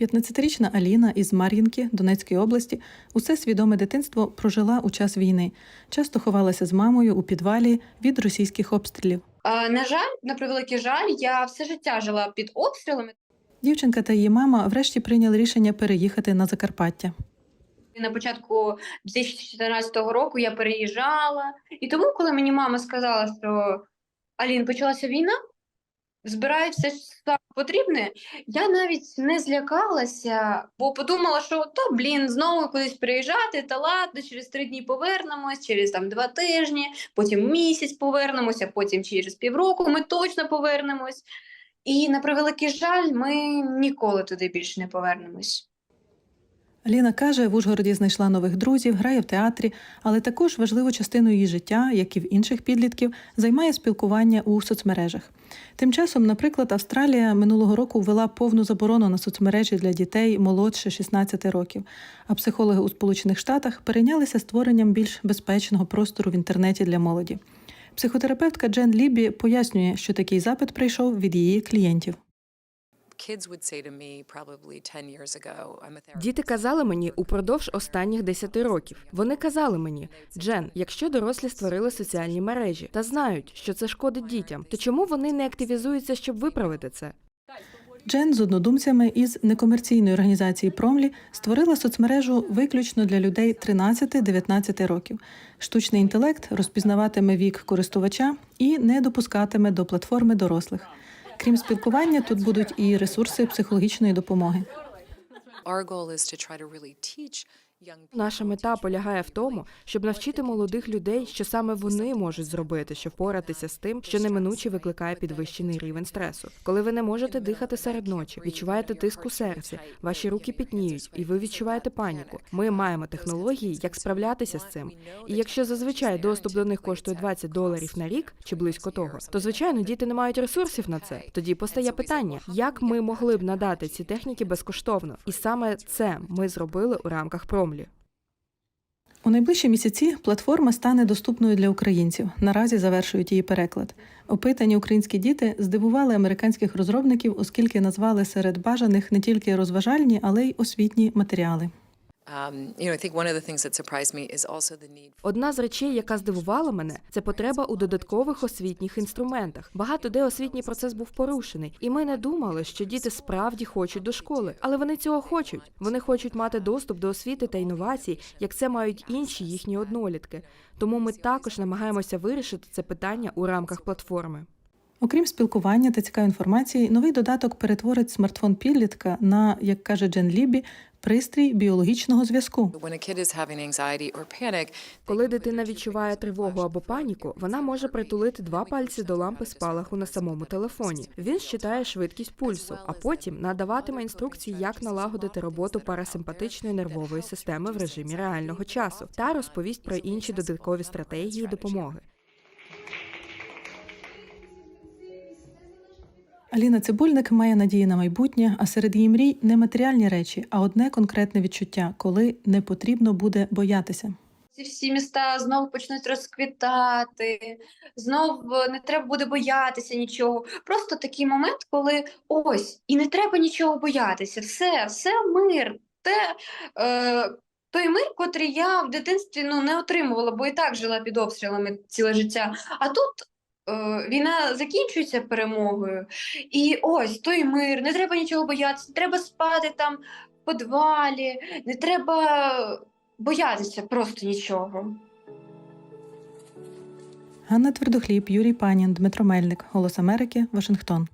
15-річна Аліна із Мар'їнки Донецької області усе свідоме дитинство прожила у час війни. Часто ховалася з мамою у підвалі від російських обстрілів. На жаль, на превеликий жаль, я все життя жила під обстрілами. Дівчинка та її мама врешті прийняли рішення переїхати на Закарпаття. На початку 2014 року я переїжджала. І тому, коли мені мама сказала, що Алін, почалася війна, збирай все що потрібне, я навіть не злякалася, бо подумала, що то блін, знову кудись приїжджати, та ладно, через три дні повернемось, через там два тижні, потім місяць повернемося, потім через півроку ми точно повернемось. І на превеликий жаль, ми ніколи туди більше не повернемось. Аліна каже, в Ужгороді знайшла нових друзів, грає в театрі, але також важливу частину її життя, як і в інших підлітків, займає спілкування у соцмережах. Тим часом, наприклад, Австралія минулого року ввела повну заборону на соцмережі для дітей молодше 16 років. А психологи у Сполучених Штатах перейнялися створенням більш безпечного простору в інтернеті для молоді. Психотерапевтка Джен Лібі пояснює, що такий запит прийшов від її клієнтів. Діти казали мені упродовж останніх 10 років. Вони казали мені, Джен, якщо дорослі створили соціальні мережі та знають, що це шкодить дітям, то чому вони не активізуються, щоб виправити це? Джен з однодумцями із некомерційної організації Промлі створила соцмережу виключно для людей 13-19 років. Штучний інтелект розпізнаватиме вік користувача і не допускатиме до платформи дорослих. Крім спілкування, тут будуть і ресурси психологічної допомоги. Наша мета полягає в тому, щоб навчити молодих людей, що саме вони можуть зробити, щоб впоратися з тим, що неминуче викликає підвищений рівень стресу. Коли ви не можете дихати серед ночі, відчуваєте тиск у серці, ваші руки пітніють, і ви відчуваєте паніку. Ми маємо технології, як справлятися з цим. І якщо зазвичай доступ до них коштує 20 доларів на рік чи близько того, то звичайно діти не мають ресурсів на це. Тоді постає питання, як ми могли б надати ці техніки безкоштовно, і саме це ми зробили у рамках промлі. У найближчі місяці платформа стане доступною для українців. Наразі завершують її переклад. Опитані українські діти здивували американських розробників, оскільки назвали серед бажаних не тільки розважальні, але й освітні матеріали. Um, Одна з речей, яка здивувала мене, це потреба у додаткових освітніх інструментах. Багато де освітній процес був порушений, і ми не думали, що діти справді хочуть до школи, але вони цього хочуть. Вони хочуть мати доступ до освіти та інновацій, як це мають інші їхні однолітки. Тому ми також намагаємося вирішити це питання у рамках платформи. Окрім спілкування та цікавої інформації, новий додаток перетворить смартфон підлітка на, як каже Джен Лібі, пристрій біологічного зв'язку. Коли дитина відчуває тривогу або паніку, вона може притулити два пальці до лампи спалаху на самому телефоні. Він щитає швидкість пульсу, а потім надаватиме інструкції, як налагодити роботу парасимпатичної нервової системи в режимі реального часу, та розповість про інші додаткові стратегії допомоги. Аліна Цибульник має надії на майбутнє, а серед її мрій не матеріальні речі, а одне конкретне відчуття, коли не потрібно буде боятися. Ці всі міста знову почнуть розквітати, знов не треба буде боятися нічого. Просто такий момент, коли ось, і не треба нічого боятися. Все, все мир. Те, е, той мир, котрий я в дитинстві ну, не отримувала, бо і так жила під обстрілами ціле життя. А тут війна закінчується перемогою. І ось той мир, не треба нічого боятися, не треба спати там в подвалі, не треба боятися просто нічого. Ганна Твердохліб, Юрій Панін, Дмитро Мельник, Голос Америки, Вашингтон.